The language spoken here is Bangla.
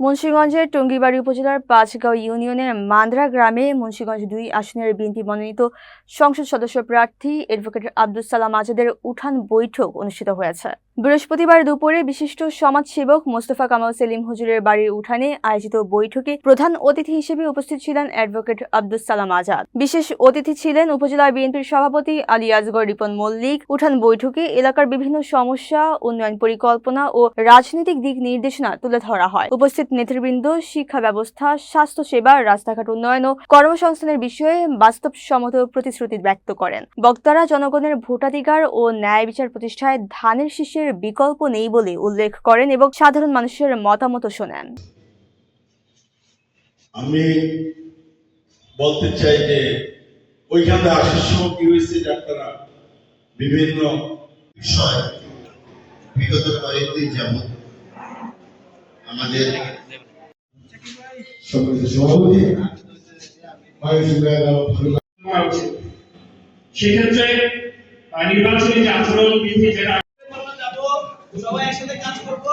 মুন্সিগঞ্জের টঙ্গিবাড়ি উপজেলার পাঁচগাঁও ইউনিয়নের মান্দ্রা গ্রামে মুন্সীগঞ্জ দুই আসনের বিএনপি মনোনীত সংসদ সদস্য প্রার্থী অ্যাডভোকেট আব্দুল সালাম আজাদের উঠান বৈঠক অনুষ্ঠিত হয়েছে। বৃহস্পতিবার দুপুরে বিশিষ্ট সমাজসেবক মোস্তফা কামাল সেলিম হুজুরের বাড়ির উঠানে আয়োজিত বৈঠকে প্রধান অতিথি হিসেবে উপস্থিত ছিলেন অ্যাডভোকেট আব্দুল সালাম আজাদ। বিশেষ অতিথি ছিলেন উপজেলা বিএনপির সভাপতি আলী আজগর রিপন মল্লিক। উঠান বৈঠকে এলাকার বিভিন্ন সমস্যা, উন্নয়ন পরিকল্পনা ও রাজনৈতিক দিক নির্দেশনা তুলে ধরা হয়। উপস্থিত নেতৃবৃন্দ, শিক্ষা ব্যবস্থা স্বাস্থ্য সেবা রাস্তাঘাট উন্নয়ন ও কর্মসংস্থানের বিষয়ে বাস্তবসম্মত প্রতিশ্রুতি ব্যক্ত করেন। বক্তারা জনগণের ভোটাধিকার ও ন্যায় বিচার প্রতিষ্ঠায় ধানের শীষের বিকল্প নেই বলে উল্লেখ করেন এবং সাধারণ মানুষের মতামত শোনেন। আমি বলতে চাই যে ওইখানে আসার সময় কি হয়েছে যে আপনারা বিভিন্ন বিষয় বিগত কয়েকদিন যাবৎ আমাদের সভাপতি সেক্ষেত্রে নির্বাচনী যে আচরণ বিধি যেটা সবাই একসাথে কাজ করব